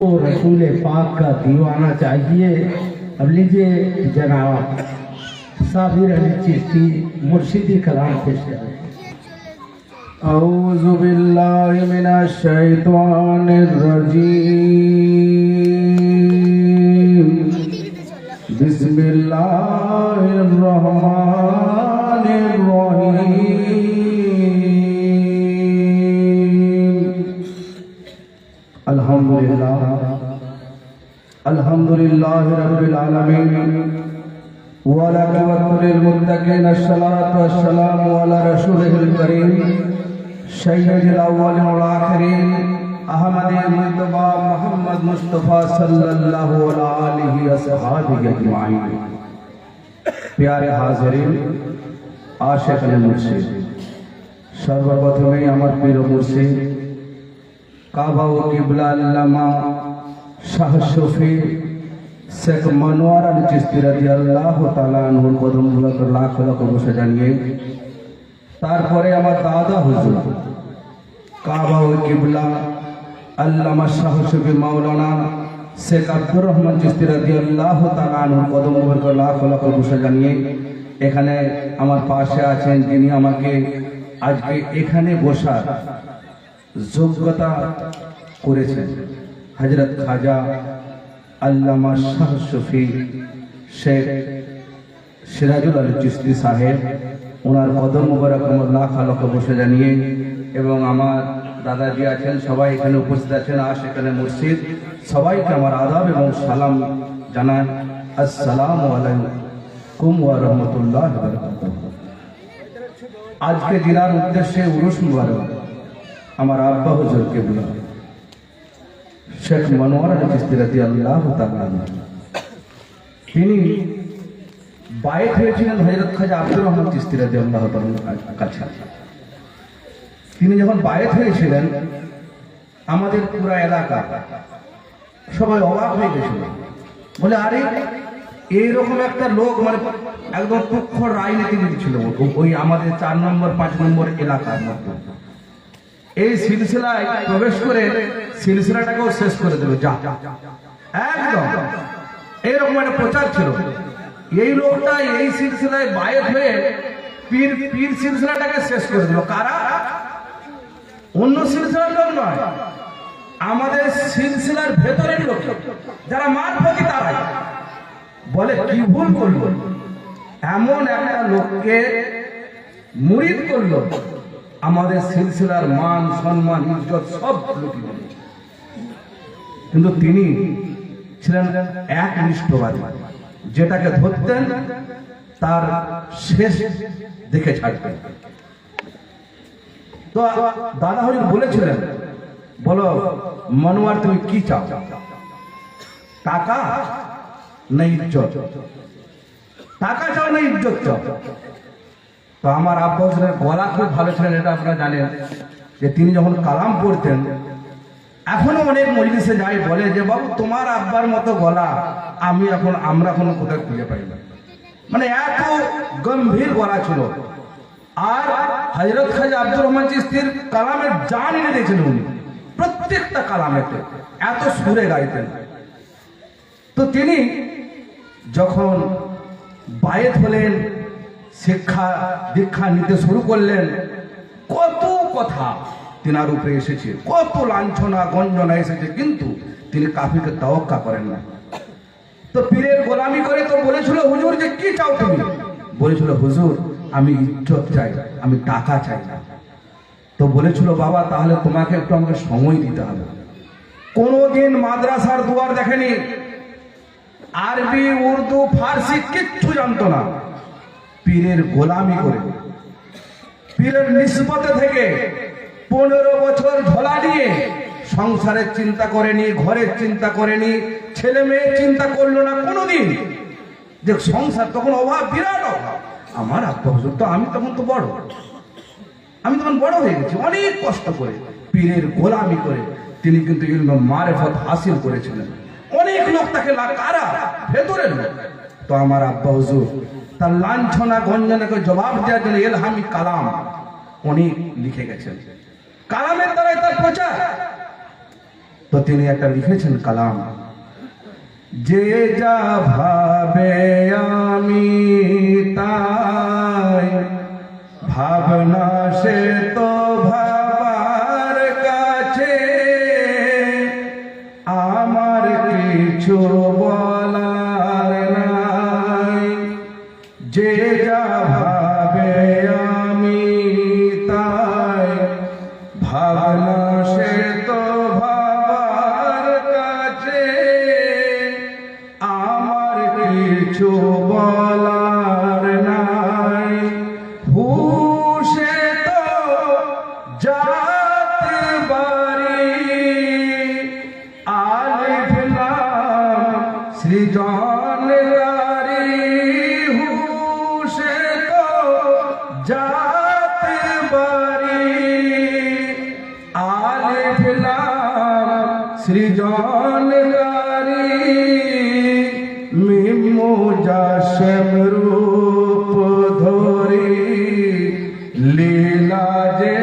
वो रसूल पाक का दीवाना चाहिए अब लीजिए जनाब साबिर अली चिश्ती मुर्शिदी कलाम पेश करें أعوذ بالله من الشيطان الرجيم بسم الله الرحمن لله رب العالمين والعاقبة للمتقين الصلاة والسلام على رسوله الكريم سيد الأولين والآخرين أحمد المجتبى محمد مصطفى صلى الله عليه وصحبه أجمعين প্যারে হাজারিন আশেখ মুর্শিদ সর্বপ্রথমেই আমার প্রিয় মুর্শিদ কাবা ও কিবলা আল্লামা শাহ শফি শেখ মনোয়ার আলী চিস্তি রাজি আল্লাহ তালা আনহুর কদম লাখ লাখ বসে জানিয়ে তারপরে আমার দাদা হুজুর কাবা ও কিবলা আল্লামা শাহ শফি মাওলানা শেখ আব্দুর রহমান চিস্তি রাজি আল্লাহ তালা আনহুর কদম লাখ লাখ বসে জানিয়ে এখানে আমার পাশে আছেন যিনি আমাকে আজকে এখানে বসার যোগ্যতা করেছেন হজরত খাজা আল্লামা শাহ শফি শেখ সিরাজুল আলী চিস্তি সাহেব, ওনার কদম মুবারক আমার লাখ আলোকে বসে জানিয়ে এবং আমার দাদাজি আছেন, সবাই এখানে উপস্থিত আছেন আর সেখানে মুর্শিদ, সবাইকে আমার আদাব এবং সালাম জানান। আসসালামু আলাইকুম ওয়া রাহমাতুল্লাহ আজকে জেলার উদ্দেশ্যে উরুস মুবারক, আমার আব্বা হুজুরকে বলা। শেখ মনোয়ার আলী চিস্তি রাজি আল্লাহ তিনি বায়েত হয়েছিলেন হজরত খাজা আব্দুর রহমান চিস্তি রাজি আল্লাহ কাছে। তিনি যখন বায়েত হয়েছিলেন, আমাদের পুরা এলাকা সবাই অবাক হয়ে গেছিল। বলে, আরে, এইরকম একটা লোক মানে একদম পক্ষ রাজনীতিবিদ ছিল ওই আমাদের চার নম্বর, পাঁচ নম্বর এলাকার মধ্যে। এই সিলসিলায় প্রবেশ করে সিলসিলাটাকেও শেষ করে দেবে যা। একদম। এইরকম একটা প্রচার ছিল। এই লোকটা এই সিলসিলায় বায়ের হয়ে পীর পীর সিলসিলাটাকে শেষ করে দিল। কারা? অন্য সিলসিলার লোক নয়। আমাদের সিলসিলার ভেতরের লোক। যারা মারফতি তারাই। বলে, কি ভুল করল? এমন একটা লোককে মুরিদ করল। আমাদের সিলসিলার মান, সম্মান, ইজ্জত সব লুটি কিন্তু তিনি ছিলেন এক নিষ্ঠবাদী যেটাকে ধরতেন তার শেষ দেখে ছাড়তেন। তো দাদা হরি বলেছিলেন, বলো, মনোয়ার, তুমি কি চাও? টাকা না ইজ্জত? টাকা চাও না ইজ্জত চাও? তো আমার আব্বা গলা খুব ভালো ছিলেন, এটা আপনারা জানেন, যে তিনি যখন কালাম পড়তেন এখনও অনেক মজলিসে যাই বলে যে, বাবু, তোমার আব্বার মতো গলা, আমি এখন, আমরা কোনো কোথায় খুঁজে পাই না। মানে এত গম্ভীর গলা ছিল। আর হজরত খাজা আব্দুর রহমান চিস্তির কালামের জান এনে দিয়েছিলেন উনি, প্রত্যেকটা কালামেতে, এত সুরে গাইতেন। তো তিনি যখন বায়েত হলেন, শিক্ষা দীক্ষা নিতে শুরু করলেন, কত কথা তিনার উপরে এসেছে। কত লাঞ্ছনা, গঞ্জনা এসেছে, কিন্তু তিনি কাফিকে তাওয়াক্কা করেন না। তো পীরের গোলামি করে তো বলেছিল, হুজুর, যে কি চাও তুমি? বলেছিল, হুজুর, আমি ইজ্জত চাই, আমি টাকা চাই না। তো বলেছিল, বাবা, তাহলে তোমাকে একটু আমাকে সময় দিতে হবে। কোনোদিন মাদ্রাসার দুয়ার দেখেনি। আরবি, উর্দু, ফার্সি, কিচ্ছু জানতো না। পীরের গোলামি করে, পীরের নিষ্পতে থেকে পনেরো বছর ঝোলা দিয়ে সংসারের চিন্তা করেনি, ঘরের চিন্তা করেনি, ছেলে মেয়ের চিন্তা করল না কোনোদিন। যে সংসার তখন অভাব, বিরাট অভাব। আমার আব্বা তো, আমি তখন তো বড়। আমি তখন বড় হয়ে গেছি, অনেক কষ্ট করে, পীরের গোলামি করে, তিনি কিন্তু ইলম মারেফত হাসিল করেছিলেন। অনেক লোক তাকে কারা? ভেতরের লোক। তো আমার আব্বা হুজুর তার লাঞ্ছনা, গঞ্জনাকে জবাব দেওয়ার জন্য এলহামি কালাম অনেক লিখে গেছেন। কালামের দ্বারাই তার প্রচার। তো তিনি একটা লিখেছেন কালাম, যে যা ভাবে আমি তাই, ভাবনা সে তো ভাবার কাছে। আমার কিছু বলার নাই। যে যা ভাবে আমি ভাবনা মুজাসম রূপ ধরি লীলা যে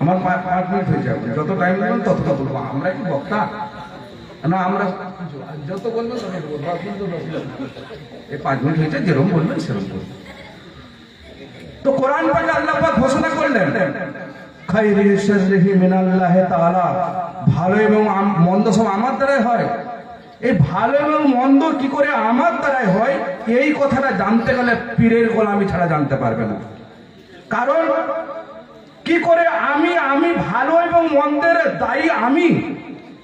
আমার পাঁচ মিনিট হয়ে যাবে। যত টাইম লাগবে তত তত বলব। আমরা কি বক্তা? না, আমরা যত বলবেন বলব। এই পাঁচ মিনিট হয়েছে, যেরকম বলবেন সেরকম করবেন তো কোরআন পাকে আল্লাহ ঘোষণা করলেন। ভালো এবং মন্দ সব আমার দ্বারাই হয়। এই ভালো এবং মন্দ কি করে আমার দ্বারাই হয়, এই কথাটা জানতে গেলে পীরের গোলামি ছাড়া জানতে পারবে না। কারণ, কি করে আমি আমি ভালো এবং মন্দের দায়ী আমি?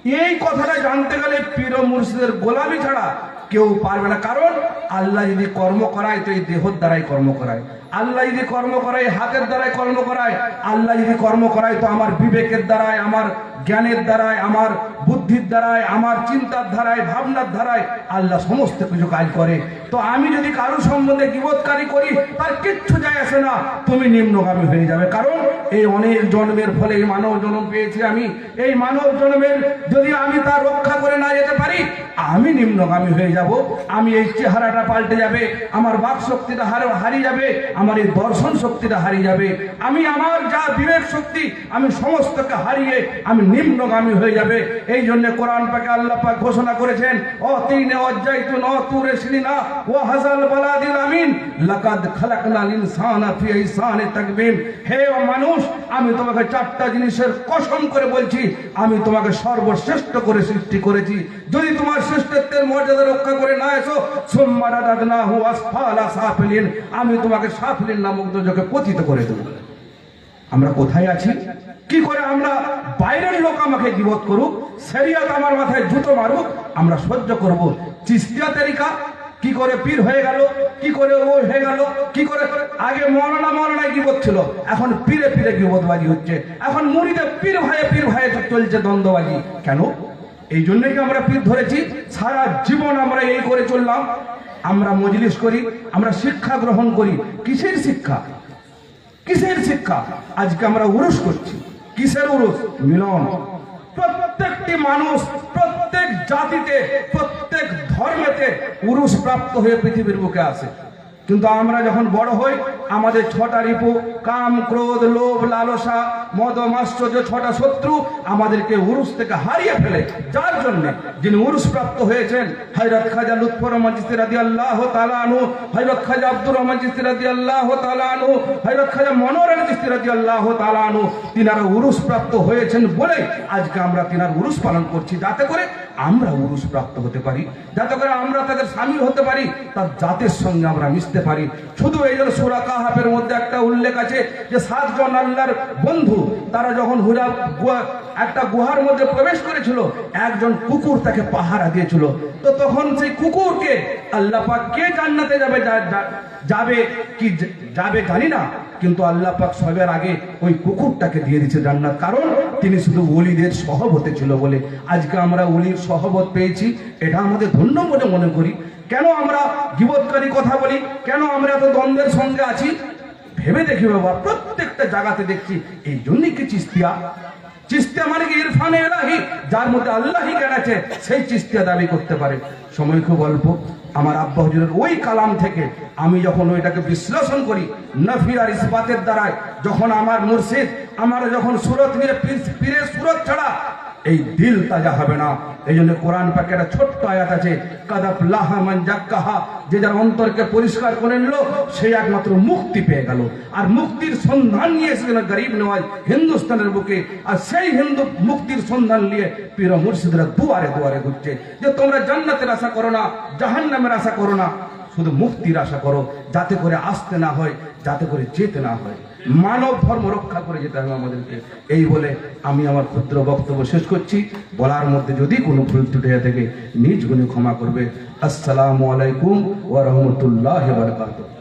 এই কথাটা জানতে গেলে পীর মুর্শিদের গোলামি ছাড়া কেউ পারবে না। কারণ, আল্লাহ যদি কর্ম করায়, তো এই দেহর দ্বারাই কর্ম করায়। আল্লাহ যদি কর্ম করায় হাতের দ্বারাই কর্ম করায়, আল্লাহ যদি কর্ম করায়, তো আমার বিবেকের দ্বারায়, আমার জ্ঞানের দ্বারায়, আমার বুদ্ধির দ্বারায়, আমার চিন্তার ধারায় ভাবনার ধারায় আল্লাহ সমস্ত কিছু কাজ করে। তো আমি যদি কারও সম্বন্ধে বিবোধকারী করি, তার কিচ্ছু যায় আসে না। তুমি নিম্নগামী হয়ে যাবে। কারণ এই অনেক জন্মের ফলে এই মানব জন্ম পেয়েছি আমি। এই মানব জন্মের যদি আমি তা রক্ষা করে না যেতে পারি আমি নিম্নগামী হয়ে যাব, আমি এই চেহারাটা পাল্টে যাবে, আমার বাক শক্তিটা হার- হারিয়ে যাবে, আমার এই দর্শন শক্তিটা হারিয়ে যাবে। আমি আমার যা বিবেক শক্তি, আমি সমস্তকে হারিয়ে আমি নিম্নগামী হয়ে যাবে। এই জন্য কোরআন পাকে আল্লাহ পাক ঘোষণা করেছেন তিনে অজ্জাইতুন ও তুরে সিনিনা ও হাজাল বালাদিল আমিন, লাকাদ খালাকনাল ইনসানা ফি ইহসানে তাকবীম। হে মানুষ, আমি তোমাকে চারটা জিনিসের কসম করে বলছি, আমি তোমাকে সর্বশ্রেষ্ঠ করে সৃষ্টি করেছি। যদি তোমার শ্রেষ্ঠত্বের মর্যাদা রক্ষা করে না এসো। সাফিলিন। আমি তোমাকে সাফিলিন নামক দোজকে পতিত করে দেবো। আমরা কোথায় আছি? কি করে আমরা বাইরের লোক আমাকে বিরোধ করুক শরিয়ত আমার মাথায় জুতো মারুক, আমরা সহ্য করব। চিস্তিয়া তরিকা, কি করে পীর হয়ে গেল, কি করে ও হয়ে গেল, কি করে আগে মরনা মরনায় গিবত ছিল, এখন পীরে পীরে গিবতবাজি হচ্ছে, এখন মুড়িতে পীর ভাইয়ে পীর ভাইয়ে চলছে দ্বন্দ্ববাজি। কেন? এই জন্যই কি আমরা পীর ধরেছি? সারা জীবন আমরা এই করে চললাম। আমরা মজলিস করি, আমরা শিক্ষা গ্রহণ করি। কিসের শিক্ষা? কিসের শিক্ষা? আজকে আমরা উরুস করছি। কিসের উরুস? মিলন। প্রত্যেকটি মানুষ প্রত্যেক জাতিতে, প্রত্যেক ধর্মেতে উরুস প্রাপ্ত হয়ে পৃথিবীর বুকে আসে। কিন্তু আমরা যখন বড় হই, আমাদের ছটা রিপু, কাম, ক্রোধ, লোভ, লালসা মদ মাশ্চর্য ছটা শত্রু আমাদেরকে উরুস থেকে হারিয়ে ফেলে। যার জন্য যিনি উরুস প্রাপ্ত হয়েছেন, হযরত খাজা লুৎফর রহমান চিশতি রাদিয়াল্লাহু তাআলা আনহু, হযরত খাজা আব্দুর রহমান চিশতি রাদিয়াল্লাহু তাআলা আনহু, হযরত খাজা মনোয়ার আলী চিশতি রাদিয়াল্লাহু তাআলা তিনারা উরুস প্রাপ্ত হয়েছেন বলে আজকে আমরা তিনার উরুস পালন করছি। যাতে করে আমরা উরুস প্রাপ্ত হতে পারি। যাতে করে আমরা তাদের সামিল হতে পারি, তার জাতের সঙ্গে আমরা মিশতে পারি। শুধু এই জন্য সুরা কাহাবের মধ্যে একটা উল্লেখ আছে যে, সাতজন আল্লাহর বন্ধু, তারা যখন হুরা গুহা- একটা গুহার মধ্যে প্রবেশ করেছিল, একজন কুকুর তাকে পাহারা দিয়েছিল। তো তখন সেই কুকুরকে আল্লাহ পাক কে জান্নাতে যাবে যাবে কি যাবে জানি না। কিন্তু আল্লাহ পাক সবের আগে ওই কুকুরটাকে দিয়ে দিচ্ছে জান্নাত। কারণ তিনি শুধু ওলিদের সহবতে ছিল বলে। আজকে আমরা ওলির সহবত পেয়েছি, এটা আমাদের ধন্য বলে মনে করি। কেন আমরা জীবৎকারী কথা বলি? কেন আমরা এত দ্বন্দ্বের সঙ্গে আছি? ভেবে দেখি বাবা, প্রত্যেকটা জায়গাতে দেখছি, এই জন্যই কি চিস্তিয়া? চিস্তিয়া মানে কি ইরফানে এলাহি যার মধ্যে আল্লাহি জ্ঞান আছে, সেই চিস্তিয়া দাবি করতে পারে। সময় খুব অল্প। আমার আব্বা হজুরের ওই কালাম থেকে আমি যখন ওইটাকে বিশ্লেষণ করি, নফির আর ইস্পাতের দ্বারায়, যখন আমার মুর্শিদ, আমার যখন সুরত নিয়ে পীরের সুরত ছাড়া এই দিল তাজা হবে না। এই জন্য কোরআন পাকে একটা ছোট্ট আয়াত আছে কাদাপ লাহা মান জাক্কাহা। যে যার অন্তরকে পরিষ্কার করে নিল, সে একমাত্র মুক্তি পেয়ে গেল। আর মুক্তির সন্ধান নিয়ে এসেছিল গরিব নেওয়াজ হিন্দুস্তানের বুকে। আর সেই হিন্দু মুক্তির সন্ধান নিয়ে পীর মুর্শিদরা দুয়ারে দুয়ারে ঘুরছে। যে তোমরা জান্নাতের আশা করো না, জাহান্নামের আশা করো না, শুধু মুক্তির আশা করো, যাতে করে আসতে না হয়। যাতে করে যেতে না হয়। মানব ধর্ম রক্ষা করে যেতে হবে আমাদেরকে। এই বলে আমি আমার ক্ষুদ্র বক্তব্য শেষ করছি। বলার মধ্যে যদি কোনো ভুল ত্রুটি হয়ে থাকে, নিজ গুণে ক্ষমা করবে। আসসালামু আলাইকুম ওয়া বারাকাতুহু।